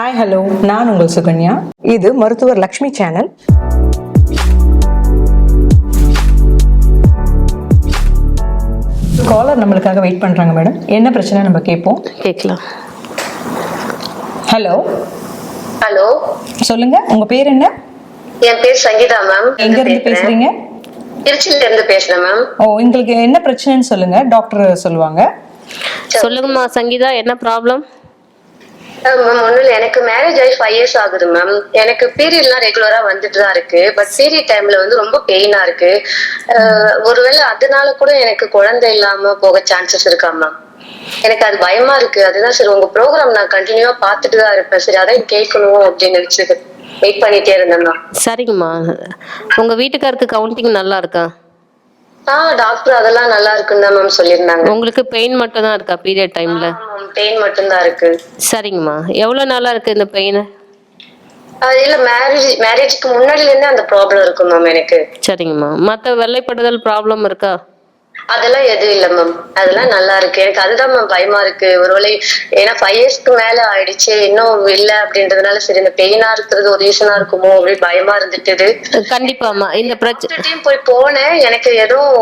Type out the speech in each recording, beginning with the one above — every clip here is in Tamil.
ஹாய் ஹலோ நான் உங்கள் சுகன்யா. இது மருத்துவர் லக்ஷ்மி சேனல். காலர் நம்மளுக்காக வெயிட் பண்றாங்க மேடம் என்ன பிரச்சனை நம்ம கேட்போம்? கேட்கலாம். ஹலோ ஹலோ சொல்லுங்க உங்க பேர் என்ன? என் பேர் சங்கீதா மேம் எங்க இருந்து பேசுறீங்க? திருச்சியில இருந்து பேசுறேன் மேம் ஓ உங்களுக்கு என்ன பிரச்சனைன்னு சொல்லுங்க டாக்டர் சொல்லுவாங்க. சொல்லுங்கம்மா சங்கீதா என்ன ப்ராப்ளம் மேம் ஒண்ணும் இல்ல. எனக்கு மேரேஜ் ஆகி ஃபைவ் இயர்ஸ் ஆகுது மேம் எனக்கு பீரியட்லாம் ரெகுலரா வந்துட்டு தான் இருக்கு. பட் பீரியட் டைம்ல வந்து ரொம்ப பெயினா இருக்கு. ஒருவேளை அதனால கூட எனக்கு குழந்தை இல்லாம போக சான்சஸ் இருக்கா மேம் எனக்கு அது பயமா இருக்கு. அதுதான் சரி உங்க ப்ரோக்ராம் நான் கண்டினியூவா பார்த்துட்டு தான் இருப்பேன். சரி அதான் கேட்கணும் அப்படின்னு நினைச்சது வெயிட் பண்ணிட்டே இருந்தேன் சரிங்கம்மா. உங்க வீட்டுக்காருக்கு கவுண்டிங் நல்லா இருக்கா? ஆ டாக்டர் அதெல்லாம் நல்லா இருக்குன்னு தான் மேம் சொல்லியிருந்தாங்க. உங்களுக்கு பெயின் மட்டும் தான் இருக்கா பீரியட் டைம்ல பெயின் மட்டும்தான் இருக்கு. சரிங்கம்மா. எவ்வளவு நாளா இருக்கு இந்த பெயின் இல்ல மேரேஜ் மேரேஜ்க்கு முன்னாடில இருந்தே அந்த ப்ராப்ளம் இருக்கும் மேம் எனக்கு. சரிங்கம்மா. மற்ற வெள்ளைப்படுதல் ப்ராப்ளம் இருக்கா? அதெல்லாம் எதுவும் இல்ல மேம் அதெல்லாம் நல்லா இருக்கு. எனக்கு அதுதான் மேம் பயமா இருக்கு. ஒருவேளை ஏன்னா ஃபைவ் இயர்ஸ்க்கு மேல ஆயிடுச்சு. இன்னும் இல்ல அப்படின்றதுனால சரி இந்த பெயினா இருக்கிறது ஒரு ரீசனா இருக்குமோ அப்படி பயமா இருந்துட்டு கண்டிப்பாம்மா இந்த பிரச்சனை போய் போனேன். எனக்கு எதுவும்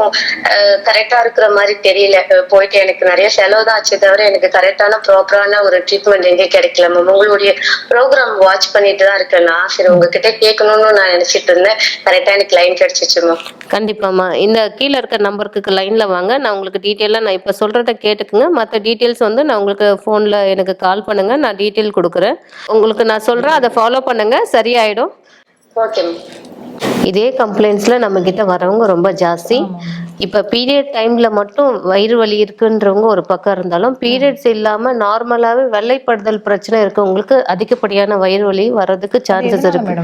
கரெக்டா இருக்கிற மாதிரி தெரியல. போயிட்டு எனக்கு நிறைய செலவு தான் ஆச்சு தவிர எனக்கு கரெக்டான ப்ராப்பரான ஒரு ட்ரீட்மெண்ட் எங்கே கிடைக்கல மேம் உங்களுடைய ப்ரோக்ராம் வாட்ச் பண்ணிட்டு தான் இருக்கேன். நான் சரி உங்ககிட்ட கேட்கணும்னு நான் நினைச்சிட்டு இருந்தேன். கரெக்டா எனக்கு லைன் கிடைச்சிச்சு மேம் கண்டிப்பாம்மா. இந்த கீழே இருக்க நம்பருக்கு லைன்ல வாங்க. நான் உங்களுக்கு டீட்டெயிலாக நான் இப்போ சொல்றத கேட்டுக்குங்க. மற்ற டீட்டெயில்ஸ் வந்து நான் உங்களுக்கு ஃபோனில் எனக்கு கால் பண்ணுங்க. நான் டீட்டெயில் கொடுக்குறேன். உங்களுக்கு நான் சொல்றேன். அதை ஃபாலோ பண்ணுங்க. சரியாயிடும். ஓகே இதே கம்ப்ளைண்ட்ஸில் நம்மக்கிட்ட வரவங்க ரொம்ப ஜாஸ்தி. இப்போ பீரியட் டைமில் மட்டும் வயிறு வலி இருக்குன்றவங்க ஒரு பக்கம் இருந்தாலும் பீரியட்ஸ் இல்லாமல் நார்மலாகவே வெள்ளைப்படுதல் பிரச்சனை இருக்கவங்களுக்கு அதிகப்படியான வயிறு வலி வர்றதுக்கு சான்சஸ் இருக்கு.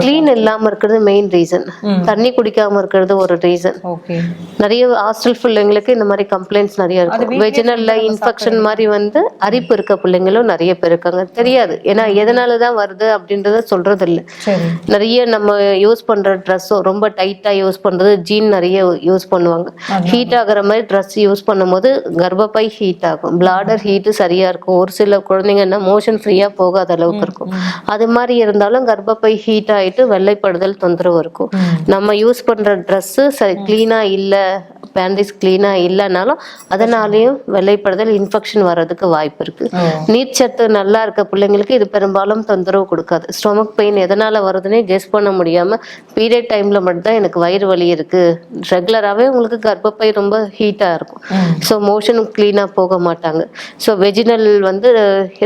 க்ளீன் இல்லாமல் இருக்கிறது மெயின் ரீசன் தண்ணி குடிக்காம இருக்கிறது ஒரு ரீசன் நிறைய ஹாஸ்டல் பிள்ளைங்களுக்கு இந்த மாதிரி கம்ப்ளைண்ட்ஸ் நிறைய இருக்கும். வெஜினல்ல இன்ஃபெக்ஷன் மாதிரி வந்து அரிப்பு இருக்க பிள்ளைங்களும் நிறைய பேர் இருக்காங்க. தெரியாது. ஏன்னா எதனால தான் வருது அப்படின்றத சொல்றது இல்ல நிறைய நம்ம யூஸ் பண்ற ட்ரெஸ்ஸும் ரொம்ப டைட்டா யூஸ் பண்றது ஜீன் நிறைய யூஸ் பண்ணுவாங்க. ஹீட் ஆகுற மாதிரி ட்ரெஸ் யூஸ் பண்ணும்போது கர்ப்பப்பை ஹீட் ஆகும். பிளாடர் ஹீட்டு சரியா இருக்கும். ஒரு சில குழந்தைங்கன்னா மோஷன் ஃப்ரீயா போகாத அளவுக்கு இருக்கும். அது மாதிரி இருந்தாலும் கர்ப்பப்பை ஹீட் ஆயிட்டு வெள்ளைப்படுதல் தொந்தரவு இருக்கும். நம்ம யூஸ் பண்ற ட்ரெஸ்ஸு கிளீனா இல்ல பேண்டிஸ் கிளீனா இல்லைனாலும் அதனாலேயும் வெள்ளைப்படுதல் இன்ஃபெக்ஷன் வர்றதுக்கு வாய்ப்பு இருக்கு. ஓ. நீர்ச்சத்து நல்லா இருக்க பிள்ளைங்களுக்கு இது பெரும்பாலும் தொந்தரவு கொடுக்காது. ஸ்டொமக் பெயின் எதனால வருதுன்னே கெஸ் பண்ண முடியாம பீரியட் டைம்ல மட்டும்தான் எனக்கு வயிறு வலி இருக்கு. ரெகுலராகவே உங்களுக்கு கர்ப்பப்பை ரொம்ப ஹீட்டா இருக்கும். ஸோ மோஷன் கிளீனாக போக மாட்டாங்க. ஸோ வெஜினல் வந்து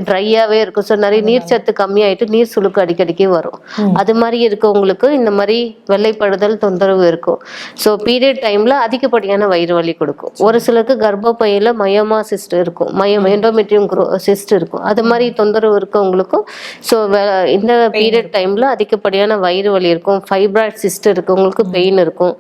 ட்ரையாகவே இருக்கும். ஸோ நிறைய நீர்ச்சத்து கம்மியாயிட்டு நீர் சுளுக்கு அடிக்கடிக்கு வரும். அது மாதிரி இருக்கவங்களுக்கு இந்த மாதிரி வெள்ளைப்படுதல் தொந்தரவு இருக்கும். ஸோ பீரியட் டைம்ல அதிகப்படியான வயிறு வலி கொடுக்கும். ஒரு சிலருக்கு கர்ப்பப்பையில மயமா சிஸ்ட் இருக்கும். மயம் எண்டோமெட்ரியம் சிஸ்ட் இருக்கும். அது மாதிரி தொந்தரவு இருக்கவங்களுக்கும் ஸோ இந்த பீரியட் டைம்ல அதிகப்படியான வயிறு வலி இருக்கும். ஃபைப்ராய்ட் சிஸ்ட் இருக்கவங்களுக்கு பெயின் இருக்கும்.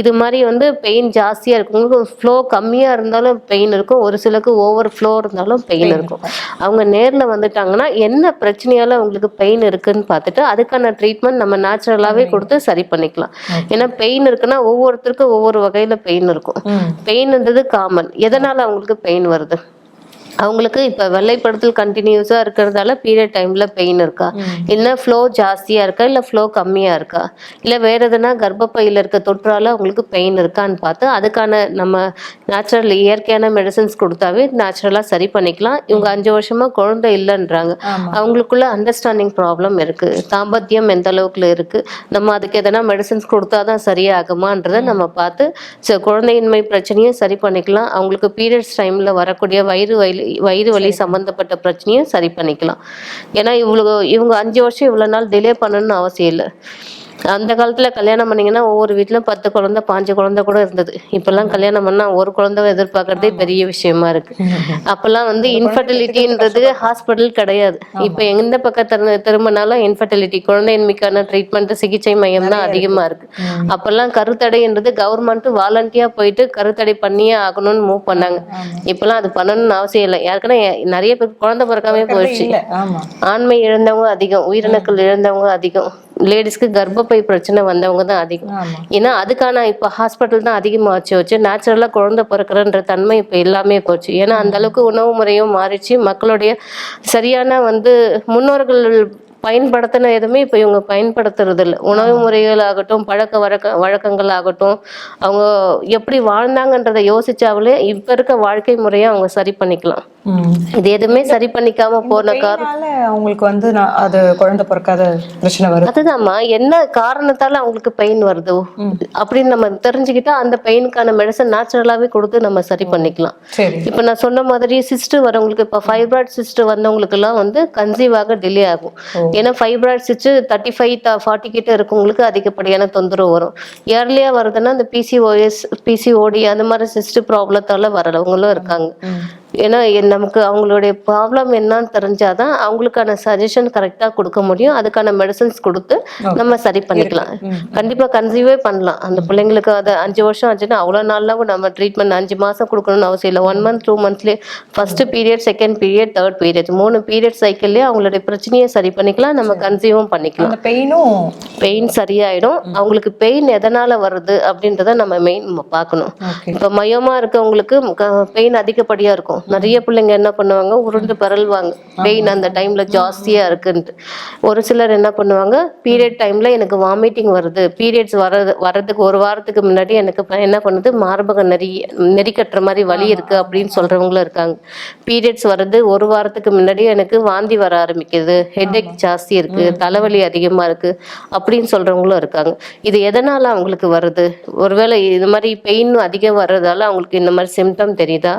இது மாதிரி வந்து பெயின் ஜாஸ்தியா இருக்கவங்களுக்கு ஃப்ளோ கம்மியா இருந்தாலும் பெயின் இருக்கும். ஒரு சிலருக்கு ஓவர் ஃப்ளோ இருந்தாலும் பெயின் இருக்கும். அவங்க நேர்ல வந்துட்டாங்கன்னா என்ன பிரச்சனையால அவங்களுக்கு பெயின் இருக்குன்னு பார்த்துட்டு அதுக்கான ட்ரீட்மெண்ட் நம்ம நேச்சுரலாவே கொடுத்து சரி பண்ணிக்கலாம். ஏன்னா பெயின் இருக்குன்னா ஒவ்வொருத்தருக்கும் ஒவ்வொரு வகையில பெயின் இருக்கும். பெயின்ன்றது காமன் எதனால அவங்களுக்கு பெயின் வருது? அவங்களுக்கு இப்போ வெள்ளைப்படுத்தல் கண்டினியூஸாக இருக்கிறதால பீரியட் டைமில் பெயின் இருக்கா? இல்லை ஃப்ளோ ஜாஸ்தியாக இருக்கா? இல்லை ஃப்ளோ கம்மியாக இருக்கா? இல்லை வேற எதுனா கர்ப்பப்பையில் இருக்க தொற்றால அவங்களுக்கு பெயின் இருக்கான்னு பார்த்து அதுக்கான நம்ம நேச்சுரல் இயற்கையான மெடிசன்ஸ் கொடுத்தாவே நேச்சுரலாக சரி பண்ணிக்கலாம். இவங்க அஞ்சு வருஷமாக குழந்தை இல்லைன்றாங்க. அவங்களுக்குள்ள அண்டர்ஸ்டாண்டிங் ப்ராப்ளம் இருக்கு. தாம்பத்தியம் எந்த அளவுக்குல இருக்கு? நம்ம அதுக்கு எதனா மெடிசன்ஸ் கொடுத்தாதான் சரியாகுமான்றதை நம்ம பார்த்து ச- குழந்தையின்மை பிரச்சனையும் சரி பண்ணிக்கலாம். அவங்களுக்கு பீரியட்ஸ் டைம்ல வரக்கூடிய வயிறு வலி வயிறு வலி சம்பந்தப்பட்ட பிரச்சனையும் சரி பண்ணிக்கலாம். ஏன்னா இவ்வளோ இவங்க அஞ்சு வருஷம் இவ்வளோ நாள் டிலே பண்ணணும்னு அவசியம் இல்லை. அந்த காலத்துல கல்யாணம் பண்ணீங்கன்னா ஒவ்வொரு வீட்லயும் பத்து குழந்தை பாஞ்சு குழந்தை கூட இருந்தது. இப்பெல்லாம் கல்யாணம் பண்ணா ஒரு குழந்தை எதிர்பார்க்கறதே பெரிய விஷயமா இருக்கு. அப்பெல்லாம் வந்து இன்ஃபர்டிலிட்டின்றது ஹாஸ்பிட்டல் கிடையாது. இப்ப எந்த பக்கம் திரு- திரும்பினாலும் இன்ஃபர்டிலிட்டி குழந்தையின்மைக்கான ட்ரீட்மெண்ட் சிகிச்சை மையம் தான் அதிகமா இருக்கு. அப்பெல்லாம் கருத்தடைன்றது கவர்மெண்ட் வாலண்டியா போயிட்டு கருத்தடை பண்ணியே ஆகணும்னு மூவ் பண்ணாங்க. இப்பெல்லாம் அது பண்ணணும்னு அவசியம் இல்லை. யாருக்குன்னா நிறைய பேர் குழந்தை பிறக்காமே போயிடுச்சு. ஆண்மை இழந்தவங்க அதிகம். உயிரினங்கள் இழந்தவங்க அதிகம். லேடிஸ்க்கு கர்ப்பப்பை பிரச்சனை வந்தவங்க தான் அதிகம். ஏன்னா அதுக்கான இப்போ ஹாஸ்பிட்டல் தான் அதிகமாச்சு வச்சு நேச்சுரலாக குழந்தை பிறக்கிறன்ற தன்மை இப்போ எல்லாமே போச்சு. ஏன்னா அந்த அளவுக்கு உணவு முறையும் மாறிச்சு. மக்களுடைய சரியான வந்து முன்னோர்கள் பயன்படுத்தின எதுவுமே இப்போ இவங்க பயன்படுத்துறது இல்லை. உணவு முறைகள் ஆகட்டும் பழக்க வழக்க வழக்கங்கள் ஆகட்டும் அவங்க எப்படி வாழ்ந்தாங்கன்றதை யோசிச்சாவலே இப்போ இருக்க வாழ்க்கை முறையை அவங்க சரி பண்ணிக்கலாம். இது எதுவுமே சரி பண்ணிக்காம போன காரணம் அவங்களுக்கு வந்து அது குழந்தை பிறக்காத பிரச்சனை வருது அதுதாம்மா என்ன காரணத்தால அவங்களுக்கு பெயின் வருது? அப்படின்னு நம்ம தெரிஞ்சுக்கிட்டா அந்த பெயினுக்கான மெடிசன் நேச்சுரலாவே கொடுத்து நம்ம சரி பண்ணிக்கலாம். இப்போ நான் சொன்ன மாதிரி சிஸ்ட் வரவங்களுக்கு இப்போ ஃபைப்ராய்ட் சிஸ்ட் வந்தவங்களுக்குலாம் வந்து கன்சீவ் ஆக டிலே ஆகும். ஏன்னா fibroid cyst thirty five forty கிட்ட இருக்கவங்களுக்கு அதிகப்படியான தொந்தரவு வரும். இயர்லியா வருதுன்னா இந்த பிசிஓஎஸ் பிசிஓடி அந்த மாதிரி சிஸ்ட் ப்ராப்ளத்தால வரவங்களும் இருக்காங்க. ஏன்னா நமக்கு அவங்களுடைய ப்ராப்ளம் என்னன்னு தெரிஞ்சாதான் அவங்களுக்கான சஜஷன் கரெக்டாக கொடுக்க முடியும். அதுக்கான மெடிசன்ஸ் கொடுத்து நம்ம சரி பண்ணிக்கலாம். கண்டிப்பா கன்சீவே பண்ணலாம். அந்த பிள்ளைங்களுக்கு அது அஞ்சு வருஷம் ஆச்சுன்னா அவ்வளோ நாள்லாம் கூட நம்ம ட்ரீட்மெண்ட் அஞ்சு மாசம் கொடுக்கணும்னு அவசியம் இல்லை. One month two மந்த்ஸ்லேயே first period second period third period மூணு பீரியட் சைக்கிள்லேயே அவங்களுடைய பிரச்சனையை சரி பண்ணிக்கலாம். நம்ம கன்சீவும் பண்ணிக்கலாம். பெயினும் பெயின் சரியாயிடும். அவங்களுக்கு பெயின் எதனால வருது அப்படின்றத நம்ம மெயின் பார்க்கணும். ஓகே இப்போ மயமா இருக்கவங்களுக்கு பெயின் அதிகப்படியா இருக்கும். நிறைய பிள்ளைங்க என்ன பண்ணுவாங்க உருண்டு பரல்வாங்க. பெயின் அந்த டைம்ல ஜாஸ்தியா இருக்குன்ட்டு. ஒரு சிலர் என்ன பண்ணுவாங்க பீரியட் டைம்ல எனக்கு வாமிட்டிங் வருது. பீரியட்ஸ் வர்றது வர்றதுக்கு ஒரு வாரத்துக்கு முன்னாடி எனக்கு என்ன பண்ணுது மார்பக நெறி நெறி கட்டுற மாதிரி வலி இருக்கு அப்படின்னு சொல்றவங்களும் இருக்காங்க. பீரியட்ஸ் வர்றது ஒரு வாரத்துக்கு முன்னாடி எனக்கு வாந்தி வர ஆரம்பிக்குது. ஹெட்ஏக் ஜாஸ்தி இருக்கு தலைவலி அதிகமா இருக்கு அப்படின்னு சொல்றவங்களும் இருக்காங்க. இது எதனால அவங்களுக்கு வருது? ஒருவேளை இது மாதிரி பெயின் அதிகம் வர்றதால அவங்களுக்கு இந்த மாதிரி சிம்டம் தெரியுதா?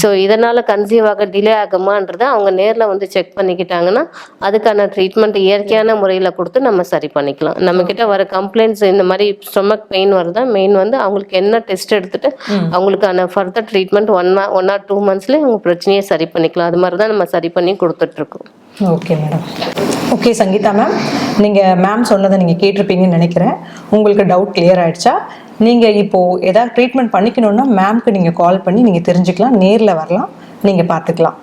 ஸோ இதனால கன்சீவ் ஆக டிலே ஆகுமான்றதை அவங்க நேர்ல வந்து செக் பண்ணிக்கிட்டாங்கன்னா அதுக்கான ட்ரீட்மெண்ட் இயற்கையான முறையில கொடுத்து நம்ம சரி பண்ணிக்கலாம். நம்ம கிட்ட வர கம்ப்ளைண்ட்ஸ் இந்த மாதிரி ஸ்டொமக் பெயின் வருதா மெயின் வந்து அவங்களுக்கு என்ன டெஸ்ட் எடுத்துட்டு அவங்களுக்கான further treatment one one or two மந்த்ஸ்லேயே அவங்க பிரச்சனையை சரி பண்ணிக்கலாம். அது மாதிரி தான் நம்ம சரி பண்ணி கொடுத்துட்டு இருக்கோம். Okay madam okay Sangeetha ma'am நீங்கள் மேம் சொன்னதை நீங்கள் கேட்டிருப்பீங்கன்னு நினைக்கிறேன். உங்களுக்கு டவுட் கிளியர் ஆகிடுச்சா நீங்கள் இப்போது ஏதாவது ட்ரீட்மெண்ட் பண்ணிக்கணுன்னா மேம்க்கு நீங்கள் கால் பண்ணி நீங்கள் தெரிஞ்சுக்கலாம். நேரில் வரலாம். நீங்கள் பார்த்துக்கலாம்.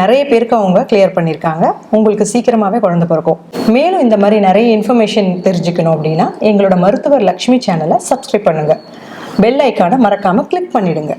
நிறைய பேருக்கு அவங்க கிளியர் பண்ணியிருக்காங்க. உங்களுக்கு சீக்கிரமாகவே குழந்த பிறக்கும். மேலும் இந்த மாதிரி நிறைய இன்ஃபர்மேஷன் தெரிஞ்சுக்கணும் அப்படின்னா எங்களோட மருத்துவர் லக்ஷ்மி சேனலை சப்ஸ்கிரைப் பண்ணுங்கள் பெல் ஐக்கானை மறக்காமல் கிளிக் பண்ணிவிடுங்க